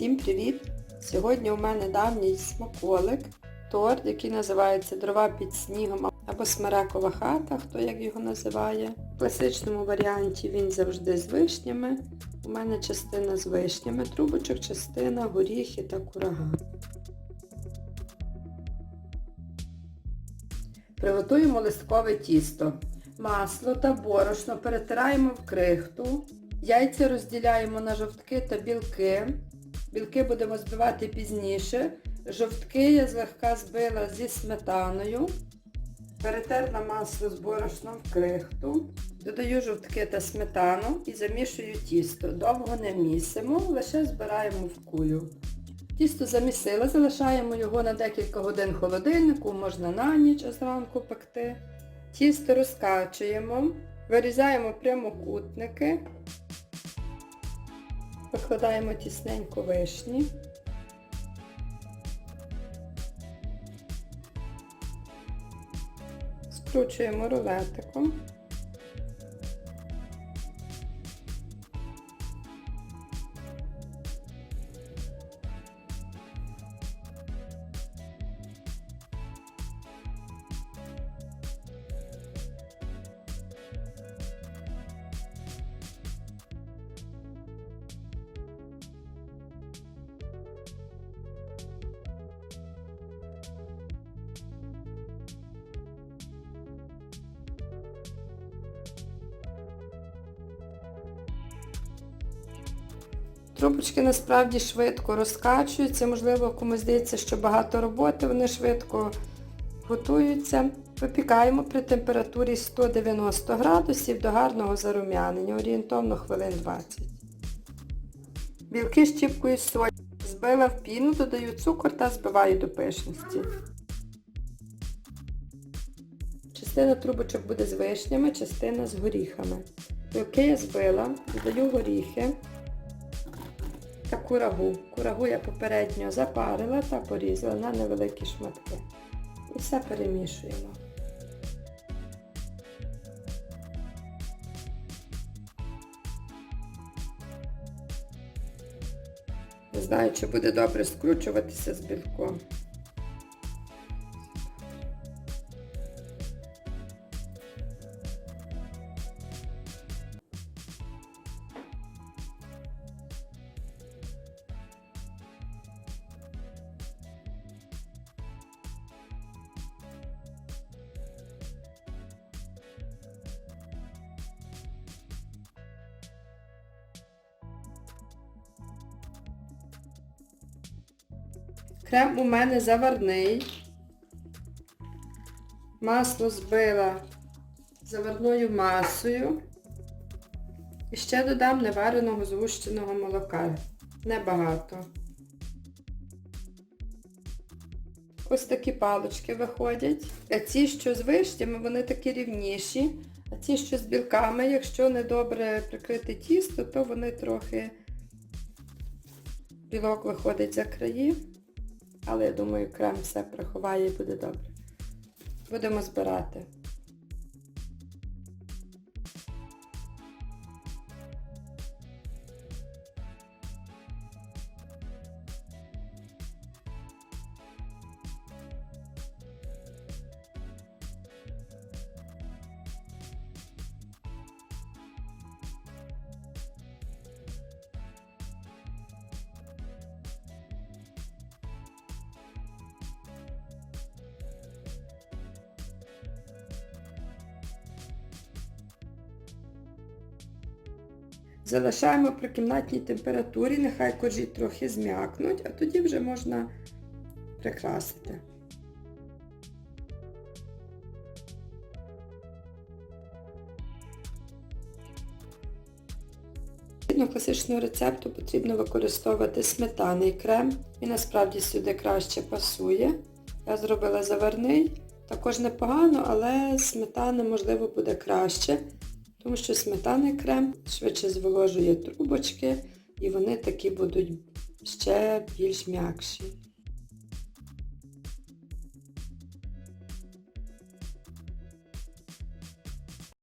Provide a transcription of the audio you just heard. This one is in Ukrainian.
Всім привіт! Сьогодні у мене давній смаколик, торт, який називається дрова під снігом або смерекова хата, хто як його називає. В класичному варіанті він завжди з вишнями. У мене частина з вишнями, трубочок, частина, горіхи та курага. Приготуємо листкове тісто. Масло та борошно перетираємо в крихту. Яйця розділяємо на жовтки та білки. Білки будемо збивати пізніше. Жовтки я злегка збила зі сметаною. Перетерла масло з борошном в крихту. Додаю жовтки та сметану і замішую тісто. Довго не місимо, лише збираємо в кулю. Тісто замісила, залишаємо його на декілька годин холодильнику, можна на ніч, а зранку пекти. Тісто розкачуємо, вирізаємо прямокутники, викладаємо тісненько вишні. Скручуємо рулетиком. Трубочки насправді швидко розкачуються, можливо, комусь здається, що багато роботи, вони швидко готуються. Випікаємо при температурі 190 градусів до гарного зарум'янення, орієнтовно хвилин 20. Білки щіпкою солі. Збила в піну, додаю цукор та збиваю до пишності. Частина трубочок буде з вишнями, частина з горіхами. Білки я збила, додаю горіхи курагу. Курагу я попередньо запарила та порізала на невеликі шматки. І все перемішуємо. Не знаю, чи буде добре скручуватися з білком. Крем у мене заварний. Масло збила заварною масою. І ще додам невареного згущеного молока. Небагато. Ось такі палочки виходять. А ці, що з вишнями, вони такі рівніші. А ці, що з білками, якщо не добре прикрити тісто, то вони трохи білок виходить за краї. Але я думаю, крем все приховає і буде добре. Будемо збирати. Залишаємо при кімнатній температурі, нехай коржі трохи зм'якнуть, а тоді вже можна прикрасити. Згідно класичного рецепту потрібно використовувати сметаний крем. І насправді сюди краще пасує. Я зробила заварний, також непогано, але сметана можливо буде краще. Тому що сметаний крем швидше зволожує трубочки і вони такі будуть ще більш м'якші.